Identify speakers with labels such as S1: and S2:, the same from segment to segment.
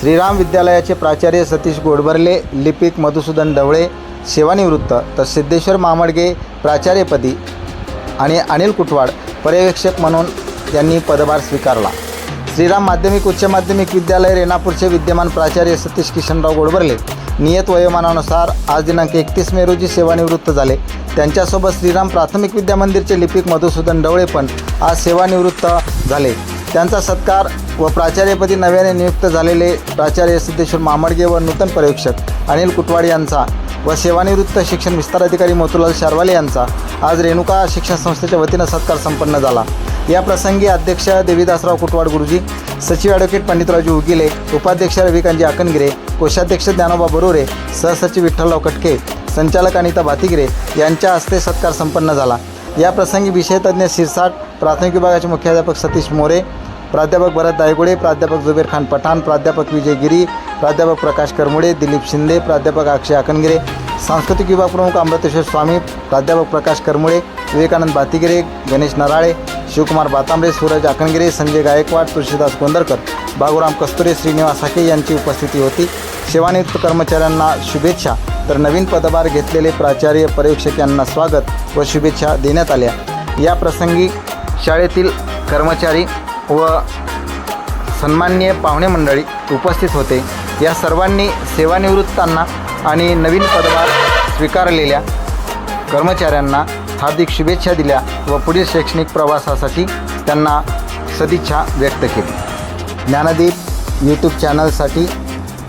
S1: श्रीराम विद्यालयाचे प्राचार्य सतीश गोडबर्ले लिपिक मधुसूदन ढवळे सेवानिवृत्त तर सिद्धेश्वर मामडगे प्राचार्यपदी आणि अनिल कुटवाड पर्यवेक्षक म्हणून यांनी पदभार स्वीकारला. श्रीराम माध्यमिक उच्च माध्यमिक विद्यालय रेणापूरचे विद्यमान प्राचार्य सतीश किशनराव गोडबर्ले नियत वयोमानानुसार आज दिनांक एकतीस मे रोजी सेवानिवृत्त झाले. त्यांच्यासोबत श्रीराम प्राथमिक विद्यामंदिरचे लिपिक मधुसूदन ढवळे पण आज सेवानिवृत्त झाले. त्यांचा सत्कार व प्राचार्यपदी नव्याने नियुक्त झालेले प्राचार्य सिद्धेश्वर मामडगे व नूतन पर्यवेक्षक अनिल कुटवाड यांचा व सेवानिवृत्त शिक्षण विस्तार अधिकारी मोतुलाल शारवाले यांचा आज रेणुका शिक्षण संस्थेच्या वतीनं सत्कार संपन्न झाला. या प्रसंगी अध्यक्ष देवीदासराव कुटवाड गुरुजी सचिव ॲडव्होकेट पंडितरावजी उगिले उपाध्यक्ष रविकांतजी आकनगिरे कोषाध्यक्ष ज्ञानोबा बरोरे सहसचिव विठ्ठलराव कटके संचालक अनिता भातिगिरे यांच्या हस्ते सत्कार संपन्न झाला. या प्रसंगी विषयतज्ञ शिरसाट प्राथमिक विभागाचे मुख्याध्यापक सतीश मोरे प्राध्यापक भरत दायगुडे प्राध्यापक जुबेर खान पठाण प्राध्यापक विजय गिरी प्राध्यापक प्रकाश करमुडे दिलीप शिंदे प्राध्यापक अक्षय आकनगिरे सांस्कृतिक विभाग प्रमुख अमृतेश्वर स्वामी प्राध्यापक प्रकाश करमुळे विवेकानंद बातिगिरे गणेश नराळे शिवकुमार बातांबरे सूरज आकनगिरे संजय गायकवाड तुळशीदास गोंदरकर बाबूराम कस्तुरे श्रीनिवास हाके यांची उपस्थिती होती. सेवानिवृत्त कर्मचाऱ्यांना शुभेच्छा. तर नवीन पदभार घेतलेले प्राचार्य पर्यवेक्षक यांना स्वागत व शुभेच्छा देण्यात आल्या. या प्रसंगी शाळेतील कर्मचारी व सन्माननीय पाहुणे मंडळी उपस्थित होते. या सर्वांनी सेवानिवृत्तांना आणि नवीन पदभार स्वीकारलेल्या कर्मचाऱ्यांना हार्दिक शुभेच्छा दिल्या व पुढील शैक्षणिक प्रवासासाठी त्यांना सदिच्छा व्यक्त केली. ज्ञानदीप यूट्यूब चॅनलसाठी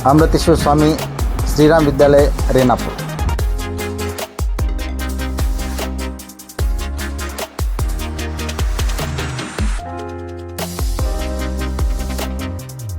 S1: अमृतेश्वर स्वामी श्रीराम विद्यालय रेणापूर.